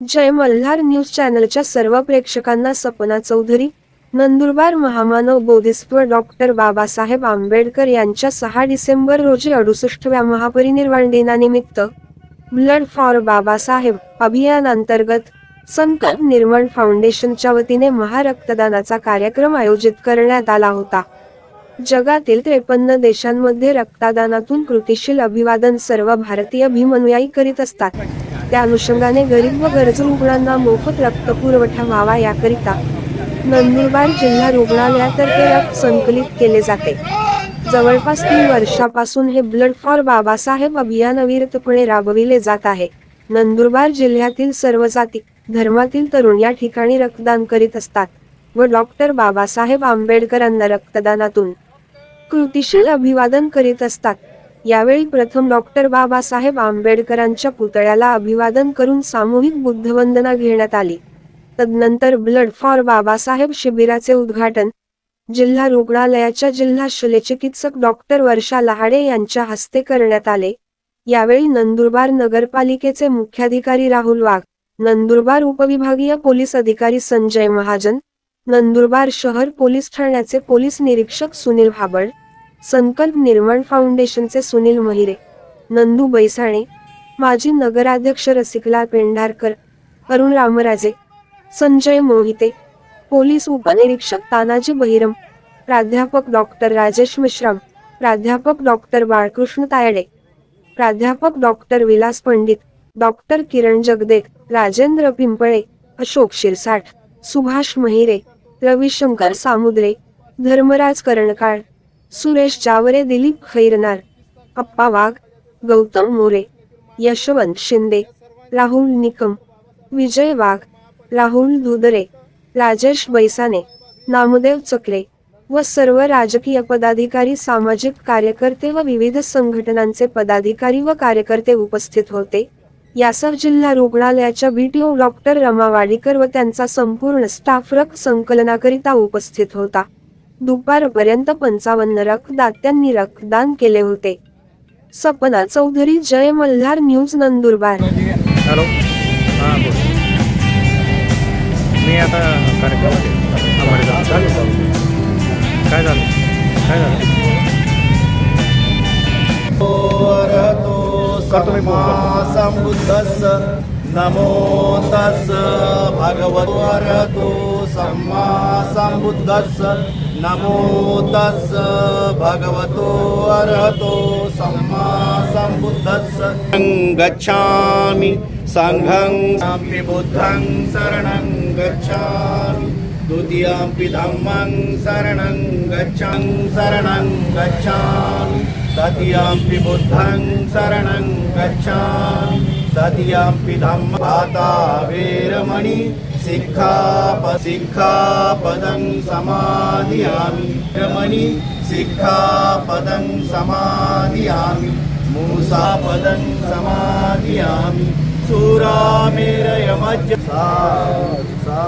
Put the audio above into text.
जय Malhar news चॅनलच्या सर्व प्रेक्षकांना सपना चौधरी नंदुरबार महामानव बोधिसत्व डॉक्टर बाबासाहेब आंबेडकर यांच्या सहा डिसेंबर रोजी अडुसष्टव्या महापरिनिर्वाण दिनानिमित्त ब्लड फॉर बाबासाहेब अभियान अंतर्गत संकल्प निर्माण फाउंडेशनच्या वतीने महारक्तदानाचा कार्यक्रम आयोजित करण्यात आला होता. जगातील त्रेपन्न देशांमध्ये रक्तदानातून कृतिशील अभिवादन सर्व भारतीय भीमनुयायी करीत असतात. त्या अनुषंगाने गरीब व गरजू रुग्णांना मोफत रक्त पुरवठा व्हावा याकरिता नंदुरबार जिल्हा रुग्णालयातर्फे रक्त संकलित केले जाते. जवळपास तीन वर्षापासून हे ब्लड फॉर बाबासाहेब अभियान अविरतपणे राबविले जात आहे. नंदुरबार जिल्ह्यातील सर्व जाती धर्मातील तरुण या ठिकाणी रक्तदान करीत असतात व डॉक्टर बाबासाहेब आंबेडकरांना रक्तदानातून कृतिशील अभिवादन करीत असतात. यावेळी प्रथम डॉक्टर बाबासाहेब आंबेडकरांच्या पुतळ्याला अभिवादन करून सामूहिक बुद्धवंदना घेण्यात आली. तदनंतर ब्लड फॉर बाबासाहेब शिबिराचे उद्घाटन जिल्हा रुग्णालयाच्या जिल्हा शल्यचिकित्सक डॉक्टर वर्षा लहाडे यांच्या हस्ते करण्यात आले. यावेळी नंदुरबार नगरपालिकेचे मुख्याधिकारी राहुल वाघ नंदुरबार उपविभागीय पोलीस अधिकारी संजय महाजन नंदुरबार शहर पोलीस ठाण्याचे पोलीस निरीक्षक सुनील भाबड संकल्प निर्माण फाउंडेशनचे सुनील महिरे नंदू बैसाणे माजी नगराध्यक्ष रसिकलाल पेंढारकर अरुण रामराजे संजय मोहिते पोलीस उपनिरीक्षक तानाजी बहिरम प्राध्यापक डॉक्टर राजेश मिश्राम प्राध्यापक डॉक्टर बाळकृष्ण तायडे प्राध्यापक डॉक्टर विलास पंडित डॉक्टर किरण जगदेक राजेंद्र पिंपळे अशोक शिरसाठ सुभाष महिरे रविशंकर सामुद्रे धर्मराज करणकाळ सुरेश जावरे दिलीप खैरनार अप्पा वाघ गौतम मोरे यशवंत शिंदे राहुल निकम विजय वाघ राहुल दुदरे राजेश बैसाने नामदेव चक्रे व सर्व राजकीय पदाधिकारी सामाजिक कार्यकर्ते व विविध संघटनांचे पदाधिकारी व कार्यकर्ते उपस्थित होते. यासह जिल्हा रुग्णालयाच्या बीटीओ डॉक्टर रमा वाडीकर व त्यांचा संपूर्ण स्टाफ रक संकलनाकरिता उपस्थित होता. दुपारपर्यंत पंचावन्न रक्तदात्यांनी रक्तदान केले होते. सपना चौधरी जय मल्हार न्यूज नंदुरबार. हॅलो. हां बोल. मी आता कार्यक्रमात. चालू चालू काय झालं? काय झालं? नमो तस् भगवतो सम्मा संबुद्धस्स नमो तस् भगवतो अरहतो सम्मा संबुद्धस्स गच्छामि सङ्घं साम्पि बुद्धं शरणं गच्छामि। द्वितीयम्पि धम्मं शरणं गच्छं शरणं गच्छामि। तदीयम्पि बुद्धं शरणं गच्छामि। तदीयम्पि धम्म भाता वेरमणि। सिक्खाप सिक्खापदं समाधियामि। रमणि सिक्खापदं समाधियामि। मूसापदं समाधियामि। सुरामेरयमज्ज सा सा